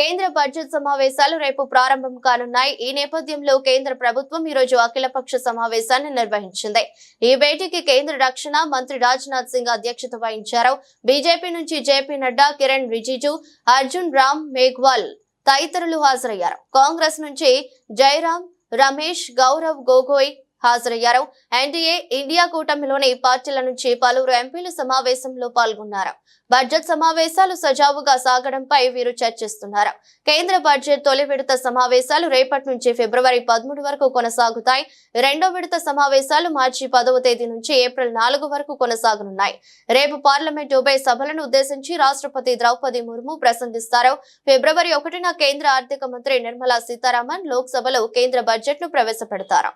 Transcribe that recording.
కేంద్ర బడ్జెట్ సమావేశాలు రేపు ప్రారంభం కానున్నాయి. ఈ నేపథ్యంలో కేంద్ర ప్రభుత్వం ఈ రోజు అఖిలపక్ష సమావేశాన్ని నిర్వహించింది. ఈ భేటీకి కేంద్ర రక్షణ మంత్రి రాజ్నాథ్ సింగ్ అధ్యక్షత వహించారు. బీజేపీ నుంచి జేపీ నడ్డా కిరణ్ రిజిజు అర్జున్ రామ్ మేఘ్వాల్ తదితరులు హాజరయ్యారు. కాంగ్రెస్ నుంచి జయరాం రమేష్ గౌరవ్ గొగోయ్ హాజరయ్యారు. ఎన్డీఏ ఇండియా కూటమిలోని పార్టీల నుంచి పలువురు ఎంపీలు సమావేశంలో పాల్గొన్నారు. బడ్జెట్ సమావేశాలు సజావుగా సాగడంపై వీరు చర్చిస్తున్నారు. కేంద్ర బడ్జెట్ తొలి విడత సమావేశాలు రేపటి నుంచి ఫిబ్రవరి పదమూడు వరకు కొనసాగుతాయి. రెండో విడత సమావేశాలు మార్చి పదవ తేదీ నుంచి ఏప్రిల్ నాలుగు వరకు కొనసాగనున్నాయి. రేపు పార్లమెంట్ ఉభయ సభలను ఉద్దేశించి రాష్ట్రపతి ద్రౌపది ముర్ము ప్రసంగిస్తారు. ఫిబ్రవరి ఒకటిన కేంద్ర ఆర్థిక మంత్రి నిర్మలా సీతారామన్ లోక్సభలో కేంద్ర బడ్జెట్ను ప్రవేశపెడతారు.